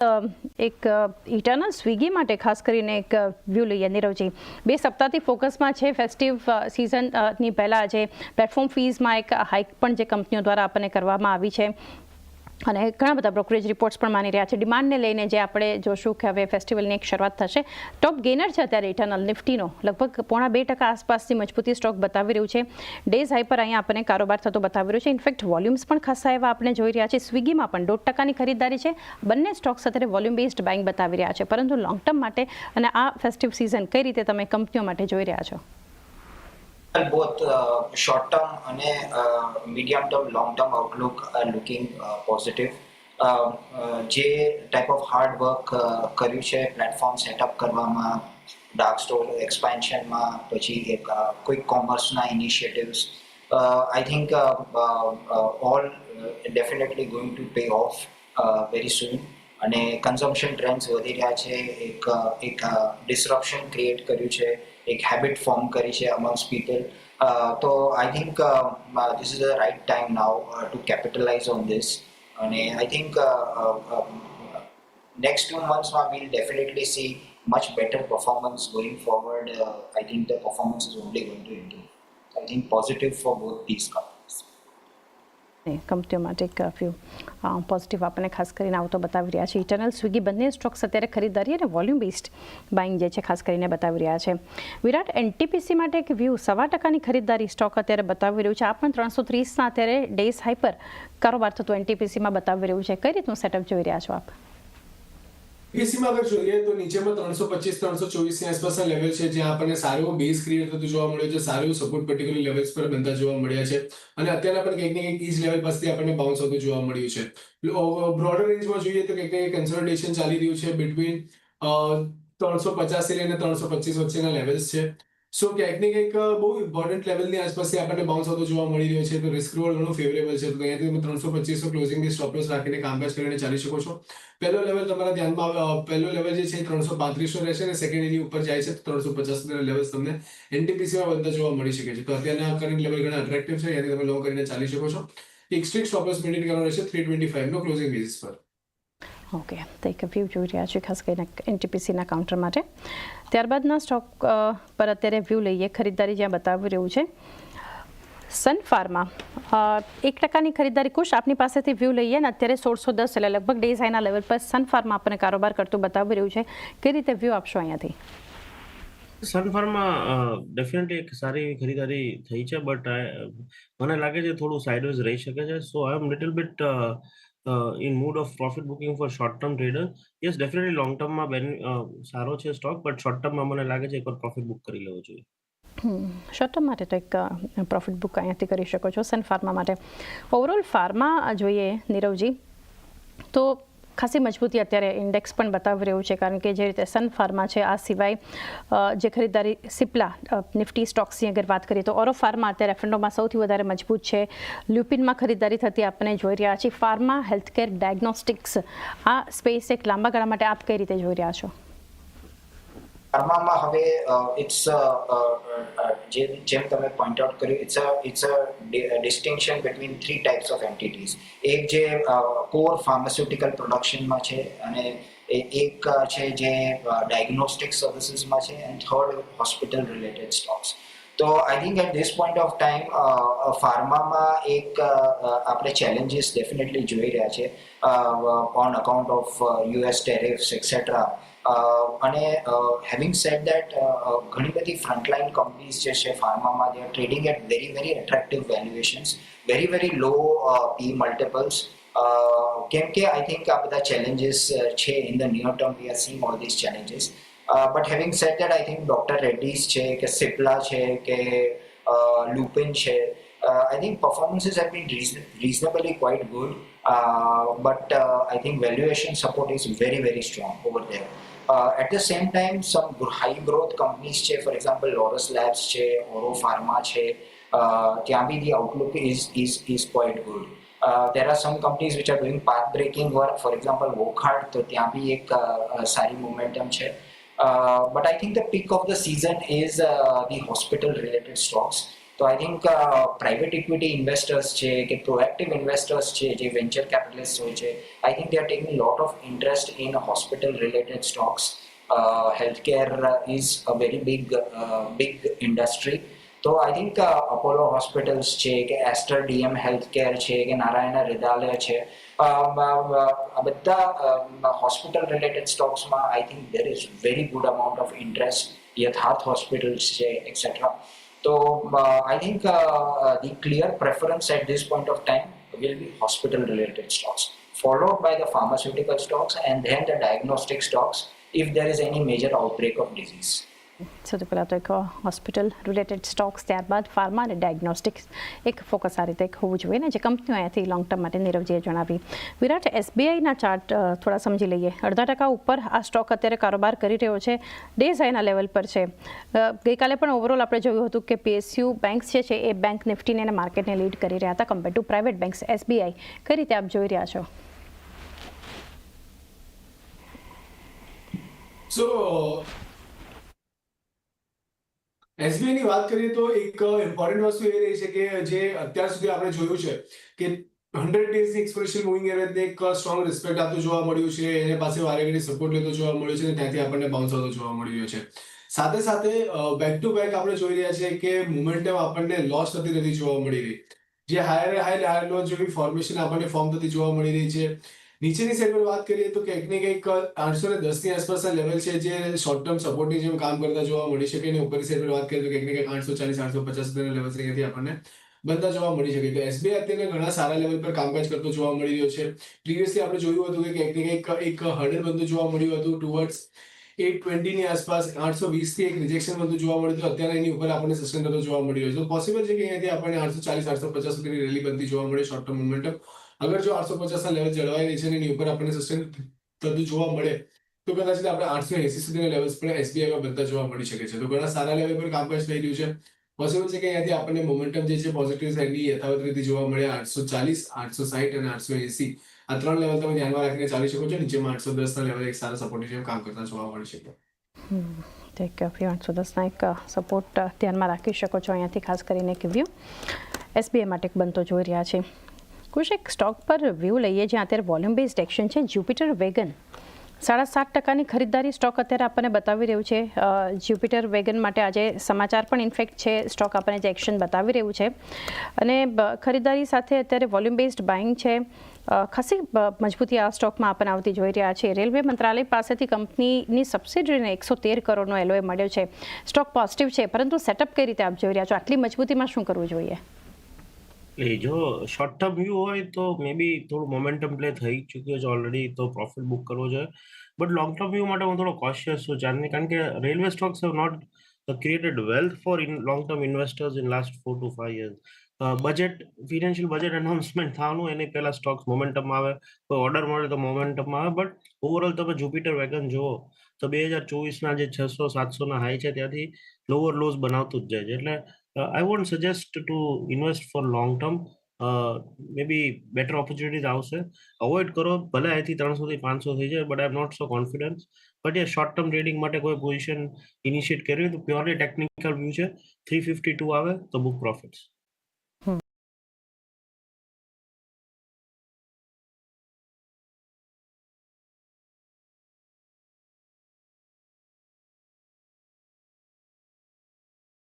એક ઈટાના સ્વિગી માટે ખાસ કરીને એક વ્યૂ લઈએ નીરવજી. બે સપ્તાહથી ફોકસમાં છે ફેસ્ટિવ સિઝનની પહેલાં જે પ્લેટફોર્મ ફીઝમાં એક હાઇક પણ જે કંપનીઓ દ્વારા આપણને કરવામાં આવી છે. અને ઘણા બધા બ્રોકરેજ રિપોર્ટ્સ પણ માની રહ્યા છે. ડિમાન્ડને લઈને જે આપણે જોશું કે હવે ફેસ્ટિવલની એક શરૂઆત થશે. ટોપ ગેનર છે અત્યારે ઇટર્નલ નિફ્ટીનો લગભગ પોણા બે ટકા આસપાસની મજબૂતી સ્ટોક બતાવી રહ્યું છે. ડેઝ હાઈ પર અહીંયા આપણને કારોબાર થતો બતાવી રહ્યો છે. ઇનફેક્ટ વોલ્યુમ્સ પણ ખાસા એવા આપણે જોઈ રહ્યા છે સ્વિગીમાં પણ દોઢ ટકાની ખરીદદારી છે. બંને સ્ટોક્સ અત્યારે વોલ્યુમ બેઝડ બાઇંગ બતાવી રહ્યા છે. પરંતુ લોંગ ટર્મ માટે અને આ ફેસ્ટિવ સિઝન કઈ રીતે તમે કંપનીઓ માટે જોઈ રહ્યા છો? Both uh, short term અને uh, medium term long term outlook are looking uh, positive. જે ટાઈપ ઓફ હાર્ડ વર્ક કર્યું છે પ્લેટફોર્મ સેટઅપ કરવામાં ડાર્ક સ્ટોર એક્સપાન્શનમાં પછી એક quick કોમર્સના initiatives I think all definitely going to pay off very soon અને consumption trends વધી રહ્યા છે એક અ, એક ડિસરપ્શન ક્રિએટ કર્યું છે એક હેબિટ ફોર્મ કરી છે અમંગ્સ પીપલ તો I think this is the right time now to capitalize on this અને I think months uh, we'll definitely see much better performance going forward. Uh, I think the performance is only going to improve. I think positive for both these companies. કંપનીઓ માટે એક positive આપણને ખાસ કરીને આવતો બતાવી રહ્યા છે. ઇટરનલ સ્વિગી બંને સ્ટોક્સ અત્યારે ખરીદારી અને વોલ્યુમ બેસ્ડ બાઇંગ જે છે, ખાસ કરીને બતાવી રહ્યા છે. વિરાટ એનટીપીસી માટે એક વ્યૂ સવા ટકાની ખરીદદારી સ્ટોક અત્યારે બતાવી રહ્યું છે. આ પણ ત્રણસો ત્રીસના અત્યારે ડેઝ હાઈ પર કારોબાર થતો એનટીપીસીમાં બતાવી રહ્યું છે. કઈ રીતનું સેટઅપ જોઈ રહ્યા છો આપ? પીસીમાં અગર જોઈએ તો નીચેમાં ત્રણસો પચીસ, ત્રણસો ચોવીસની આસપાસના લેવલ છે જ્યાં આપણને સારો એવો બેઝ ક્રિએટ થતું જોવા મળ્યો છે, સારું સપોર્ટ પર્ટિક્યુલર લેવલ્સ પર બનતા જોવા મળ્યા છે અને અત્યારના પણ કંઈક ને કંઈક ઈજ લેવલ પાસેથી આપણને બાઉન્સ થતું જોવા મળ્યું છે. બ્રોડર રેન્જમાં જોઈએ તો કંઈક કંઈક કન્સોલિડેશન ચાલી રહ્યું છે બિટવીન ત્રણસો પચાસ લઈને ત્રણસો પચીસ વચ્ચેના લેવલ્સ છે. સો ક્યાંક ને કંઈક બહુ ઇમ્પોર્ટન્ટ લેવલની આસપાસથી આપણને બાઉન્સ આવતો જોવા મળી રહ્યો છે. તો રિસ્ક રિવોર્ડ ઘણો ફેવરેબલ છે. તો અહીંયાથી તમે ત્રણસો પચીસો ક્લોઝિંગની સ્ટોપલોસ રાખીને કામકાજ કરીને ચાલી શકો છો. પહેલો લેવલ તમારા ધ્યાનમાં પહેલો લેવલ જે છે ત્રણસો પાંત્રીસો રહેશે અને સેકન્ડ એની ઉપર જાય છે તો ત્રણસો પચાસ લેવલ તમને એનટીપીસીમાં બનતા જોવા મળી શકે છે. તો અત્યારના કરંટ લેવલ ઘણા અટ્રેક્ટિવ છે. એની તમે લો કરીને ચાલી શકો છો. એક સ્ટ્રીક સ્ટોપલોસ મેન્ટેન કરવાનો રહેશે. થ્રી ટ્વેન્ટી ફાઈવનો ક્લોઝિંગ બેઝિસ પર. ઓકે, તો એક વ્યૂ જોઈ રહ્યા છે ખાસ કરીને એનટીપીસીના કાઉન્ટર માટે. ત્યારબાદના સ્ટોક પર અત્યારે વ્યૂ લઈએ. ખરીદદારી જ્યાં બતાવી રહ્યું છે. સન ફાર્મા એક ટકાની ખરીદારી કુશ આપની પાસેથી વ્યૂ લઈએ અને અત્યારે સોળસો દસ એટલે લગભગ ડેઝ હાઈના લેવલ પર સન ફાર્મા આપણને કારોબાર કરતું બતાવી રહ્યું છે. કઈ રીતે વ્યૂ આપશો અહીંયાથી? સનફાર્મમાં ડેફિનેટલી એક સારી ખરીદારી થઈ છે બટ મને લાગે છે થોડું સાઇડવેઝ રહી શકે છે. So I am little bit in mood of profit booking for short trader, yes, definitely long term માં બેન સારો છે સ્ટોક બટ શોર્ટ ટર્મમાં મને લાગે છે એકવાર પ્રોફિટ બુક કરી લેવો જોઈએ. શોર્ટ ટર્મ માટે તો એક પ્રોફિટ બુક અહીંયાથી કરી શકો છો. સન ફાર્મા માટે. ઓવરઓલ ફાર્મા જોઈએ નીરવજી, તો ખાસી મજબૂતી અત્યારે ઇન્ડેક્સ પણ બતાવી રહ્યું છે, કારણ કે જે રીતે સન ફાર્મા છે, આ સિવાય જે ખરીદદારી સિપ્લા નિફ્ટી સ્ટોક્સની અગર વાત કરીએ તો ઓરો ફાર્મા અત્યારે એફન્ડોમાં સૌથી વધારે મજબૂત છે. લ્યુપિનમાં ખરીદદારી થતી આપણે જોઈ રહ્યા છીએ. ફાર્મા હેલ્થકેર ડાયગ્નોસ્ટિક્સ આ સ્પેસ એક લાંબા ગાળા માટે આપ કઈ રીતે જોઈ રહ્યા છો? ફાર્મામાં હવે ઇટ્સ જેમ તમે પોઈન્ટ આઉટ કર્યું it's a it's a distinction between three types of entities એક જે કોર ફાર્માસ્યુટિકલ પ્રોડક્શનમાં છે અને એક છે જે ડાયગ્નોસ્ટિક સર્વિસીસમાં છે and third hospital related stocks તો I think at this point of time ફાર્મામાં એક આપણે ચેલેન્જીસ ડેફિનેટલી જોઈ રહ્યા છે on account of US tariffs etcetera અને હેવિંગ સેડ દેટ ઘણી બધી ફ્રન્ટલાઇન કંપનીઝ જે છે ફાર્મામાં they are trading at very very attractive valuations very very low P multiples કેમ કે આઈ થિંક આ બધા ચેલેન્જીસ છે in the near term we are seeing all this challenges but having said that I think doctor Reddy's છે કે સિપ્લા છે કે લુપિન છે I think performances have been reason- reasonably quite good. Uh, but uh, I think valuation support is very very strong over there. Uh, at the same time, some gr- high growth companies, છે, for example, Laurus Labs, છે, Oro Pharma, છે, uh, ત્યાં બી the outlook is is is quite good. Uh, there are some companies which are doing path breaking work, for example, Wokhart, તો ત્યાં બી એક uh, uh, સારી momentum છે. Uh, but I think the peak of the season is uh, the hospital related stocks. તો I think private equity investors છે કે proactive investors છે જે વેન્ચર કેપિટલિસ્ટ હોય છે I think they are taking lot of interest in hospital related stocks healthcare is a very big big industry તો I think Apollo hospitals છે કે એસ્ટર DM health care છે કે નારાયણ હૃદયાલય છે. અ, અ, આ બધા hospital related સ્ટોક્સમાં I think there is very good amount of interest Yatharth hospitals છે etcetera So uh, I think uh, the clear preference at this point of time will be hospital related stocks followed by the pharmaceutical stocks and then the diagnostic stocks if there is any major outbreak of disease. સૌથી પહેલાં તો એક hospital related stocks ત્યારબાદ pharma અને diagnostics એક focus આ રીતે એક હોવું જોઈએ ને જે કંપનીઓ અહીંયાથી લોંગ ટર્મ માટે નીરવજીએ જણાવી. વિરાટ એસબીઆઈના ચાર્ટ થોડા સમજી લઈએ. અડધા ટકા ઉપર આ સ્ટોક અત્યારે કારોબાર કરી રહ્યો છે. ડેઝ હાઈના લેવલ પર છે. ગઈકાલે પણ ઓવરઓલ આપણે જોયું હતું કે પીએસયુ બેંક્સ જે છે એ બેંક નિફ્ટીને અને માર્કેટને લીડ કરી રહ્યા હતા compare to private banks SBI કઈ રીતે આપ જોઈ રહ્યા છો? સો એસબીઆઈ ની વાત કરીએ તો એક ઇમ્પોર્ટન્ટ વસ્તુ એ રહી છે કે જે અત્યાર સુધી આપણે જોયું છે કે હંડ્રેડ ડેઝ એક્સપ્રેશન મૂવિંગ એવરેજને એક સ્ટ્રોંગ રિસ્પેક્ટ આપતું જોવા મળ્યું છે, એને પાસે વારે ઘડી સપોર્ટ લેતો જોવા મળ્યો છે ત્યાંથી આપણને બાઉન્સ આવતો જોવા મળ્યો છે. સાથે સાથે બેક ટુ બેક આપણે જોઈ રહ્યા છે કે મોમેન્ટમ આપણને લોસ થતી નથી જોવા મળી રહી. જે હાયર હાયર હાયર લો જેવી ફોર્મેશન આપણને ફોર્મ થતી જોવા મળી રહી છે. નીચેની સાઈડ પર વાત કરીએ તો કંઈક ને કંઈક આઠસો ને દસની આસપાસના લેવલ છે જે શોર્ટ ટર્મ સપોર્ટની જેમ કામ કરતા જોવા મળી શકે અને ઉપરની સાઈડ પર વાત કરીએ તો કંઈક ને કંઈક આઠસો ચાલીસ, આઠસો પચાસ સુધીના લેવલ અહીંયાથી આપણને બનતા જોવા મળી શકે. તો એસબીઆઈ અત્યારે ઘણા સારા લેવલ પર કામકાજ કરતો જોવા મળી રહ્યો છે. પ્રીવિયસલી આપણે જોયું હતું કે કંઈક ને કંઈક એક હર્ડલ બનતું જોવા મળ્યું હતું ટુવર્ડ્સ એટ ટ્વેન્ટીની આસપાસ આઠસો વીસથી એક રિજેક્શન બધું જોવા મળ્યું હતું અત્યારે એની ઉપર આપણને સસ્ટેન થતો જોવા મળી રહ્યો છે. તો પોસિબલ છે કે અહીંયાથી આપણને આઠસો ચાલીસ, આઠસો પચાસ સુધીની રેલી બનતી જોવા મળે શોર્ટ ટર્મ મોમેન્ટમ અગર જો આઠસો પચાસના લેવલ જળવાઈ રહી છે એની ઉપર આપણને સસ્ટેન થતું જોવા મળે, તો કદાચ આપણે આઠસો એસી સુધીના લેવલ્સ પણ એસબીઆઈમાં બનતા જોવા મળી શકે છે. તો ઘણા સારા લેવલ પર કામકાજ થઈ રહ્યું છે. પોસિબલ છે કે અહીંયાથી આપણને મોમેન્ટમ જે છે પોઝિટિવ સાઈડની યથાવત રીતે જોવા મળે આઠસો ચાલીસ, આઠસો સાહીઠ અને આઠસો એસી. આ ત્રણ લેવલ તમે ધ્યાનમાં રાખીને ચાલી શકો છો. નીચેમાં આઠસો દસના લેવલ એક સારા સપોર્ટની જેમ કામ કરતા જોવા મળી શકે. એક સપોર્ટ ધ્યાનમાં રાખી શકો છો અહીંયાથી, ખાસ કરીને એક વ્યૂ એસબીઆઈ માટે બનતો જોઈ રહ્યા છે. કુશ એક સ્ટોક પર વ્યૂ લઈએ જ્યાં અત્યારે વોલ્યુમ બેઝડ એક્શન છે. જ્યુપિટર વેગન સાડા સાત ટકાની ખરીદદારી સ્ટોક અત્યારે આપણને બતાવી રહ્યું છે. જ્યુપિટર વેગન માટે આજે સમાચાર પણ ઇન્ફેક્ટ છે. સ્ટોક આપણને જે એક્શન બતાવી રહ્યું છે. અને ખરીદદારી સાથે અત્યારે વોલ્યુમ બેઝડ બાઇંગ છે. ખાસી મજબૂતી આ સ્ટોકમાં આપણને આવતી જોઈ રહ્યા છે. રેલવે મંત્રાલય પાસેથી કંપનીની સબસિડીને એકસો તેર કરોડનો એલોએ મળ્યો છે. સ્ટોક પોઝિટિવ છે, પરંતુ સેટઅપ કઈ રીતે આપ જોઈ રહ્યા છો? આટલી મજબૂતીમાં શું કરવું જોઈએ? એ જો શોર્ટ ટર્મ વ્યૂ હોય તો મે બી થોડું મોમેન્ટમ પ્લે થઈ ચૂક્યો છે ઓલરેડી તો પ્રોફિટ બુક કરવો જોઈએ. બટ લોંગ ટર્મ વ્યૂ માટે હું થોડો કોશિયસ છું ચાંદની કારણ કે railway stocks have not created wealth for in long term investors in last four to five years budget financial budget announcement થવાનું, એની પહેલા સ્ટોક્સ મોમેન્ટમ આવે. કોઈ ઓર્ડર મળે તો મોમેન્ટમ આવે. બટ ઓવરઓલ તમે જુપિટર વેગન જુઓ, તો બે હજાર ચોવીસના જે છસો, સાતસોના હાઈ છે, ત્યાંથી લોઅર લોઝ બનાવતું જ જાય છે. એટલે I won't suggest to invest for long term may be better opportunities આવશે અવોઇડ કરો ભલે અહીંથી ત્રણસોથી પાંચસો થઈ જાય but I am not so confidence but a short term trading માટે કોઈ પોઝિશન ઇનિશિયેટ કરવી તો પ્યોરલી ટેકનિકલ વ્યૂ છે થ્રી ફિફ્ટી ટુ આવે તો બુક પ્રોફિટ્સ